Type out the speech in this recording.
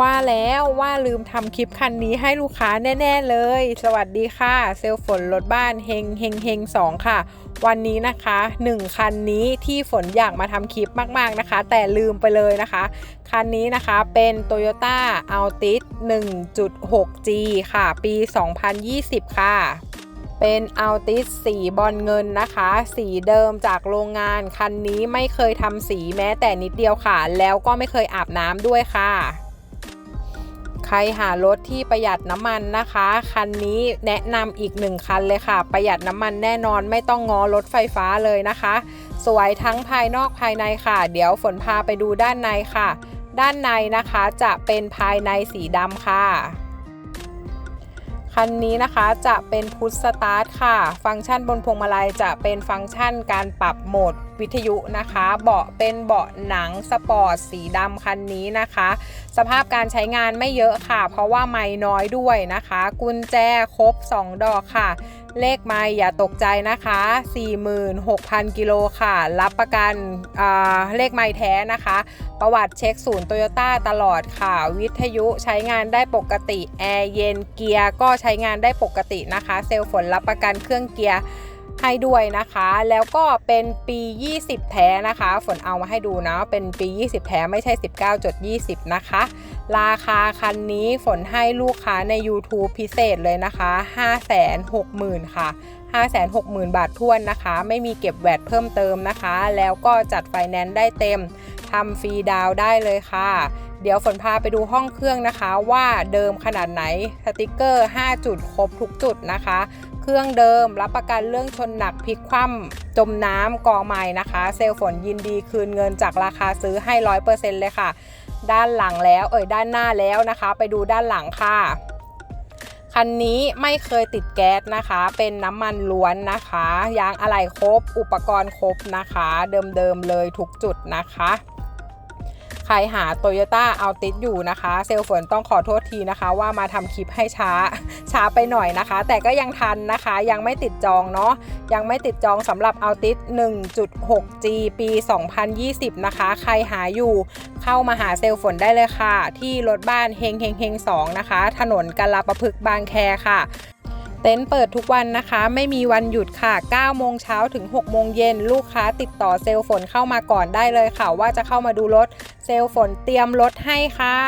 ว่าแล้วว่าลืมทำคลิปคันนี้ให้ลูกค้าแน่ ๆ เลย สวัสดีค่ะ เซลฝนรถบ้านเฮงเฮงเฮงสองค่ะ วันนี้นะคะ 1 คันนี้ที่ฝนอยากมาทำคลิปมากๆนะคะ แต่ลืมไปเลยนะคะ คันนี้นะคะเป็น Toyota Altis 1.6G ค่ะ ปี 2020 ค่ะเป็นอัลติสสีบอลเงินนะคะ สีเดิมจากโรงงาน คันนี้ไม่เคยทำสีแม้แต่นิดเดียวค่ะ แล้วก็ไม่เคยอาบน้ำด้วยค่ะ ครหารถที่ประหยัดน้ำมันนะคะ คันนี้แนะนำอีกหนึ่งคันเลยค่ะ ประหยัดน้ำมันแน่นอนไม่ต้องงอรถไฟฟ้าเลยนะคะ สวยทั้งภายนอกภายในค่ะ เดี๋ยวฝนพาไปดูด้านในค่ะ ด้านในนะคะจะเป็นภายในสีดำค่ะ คันนี้นะคะจะเป็นพุทสตาร์ทค่ะ ฟังก์ชันบนพวงมาลัยจะเป็นฟังก์ชันการปรับโหมดวิทยุนะคะ เบาะเป็นเบาะหนังสปอร์ตสีดำคันนี้นะคะ สภาพการใช้งานไม่เยอะค่ะ เพราะว่าไม่น้อยด้วยนะคะ กุญแจครบ 2 ดอกค่ะเลขไม่อย่าตกใจนะคะ 46,000 กิโลค่ะ รับประกันเลขไม่แท้นะคะ ประวัติเช็คศูนย์โตโยต้าตลอดค่ะ วิทยุใช้งานได้ปกติ แอร์เย็นเกียร์ก็ใช้งานได้ปกตินะคะ เซลล์ฝนรับประกันเครื่องเกียร์ ให้ด้วยนะคะ แล้วก็เป็นปี 20 แท้นะคะ ฝนเอามาให้ดูนะเป็นปี 20 แท้ไม่ใช่ 19.20 นะคะ ราคาคันนี้ฝนให้ลูกค้าใน YouTube พิเศษเลยนะคะ 560,000 ค่ะ 560,000 บาททวนนะคะ ไม่มีเก็บแวดเพิ่มเติมนะคะ แล้วก็จัดไฟแนนซ์ได้เต็มทำฟรีดาวได้เลยค่ะ เดี๋ยวฝนพาไปดูห้องเครื่องนะคะ ว่าเดิมขนาดไหนสติกเกอร์ 5 จุดครบทุกจุดนะคะ เครื่องเดิมรับประกันเรื่องชนหนักพลิกคว่ำจมน้ำกองใหม่นะคะ เซลลฝนยินดีคืนเงินจากราคาซื้อให้ 100%เลยค่ะ ด้านหลังแล้วเอ่ยด้านหน้าแล้วนะคะ ไปดูด้านหลังค่ะ คันนี้ไม่เคยติดแก๊สนะคะ เป็นน้ำมันล้วนนะคะ ยางอะไหล่ครบ อุปกรณ์ครบนะคะ เดิมๆเลยทุกจุดนะคะ ใครหา Toyota a l t i s อยู่นะคะ เซลฝนต้องขอโทษทีนะคะ ว่ามาทำคลิปให้ช้าช้าไปหน่อยนะคะ แต่ก็ยังทันนะคะ ยังไม่ติดจองเนาะยังไม่ติดจองสำหรับ a l t i s 1.6G ปี 2020 นะคะ ใครหาอยู่เข้ามาหาเซลฝนได้เลยค่ะ ที่รถบ้านเฮงเฮงเฮง2นะคะ ถนนกาลาประพฤกบางแคค่ะ เต็นท์เปิดทุกวันนะคะ ไม่มีวันหยุดค่ะ 9 โมงเช้าถึง 6 โมงเย็น ลูกค้าติดต่อเซลล์ฝนเข้ามาก่อนได้เลยค่ะ ว่าจะเข้ามาดูรถ เซลล์ฝนเตรียมรถให้ค่ะ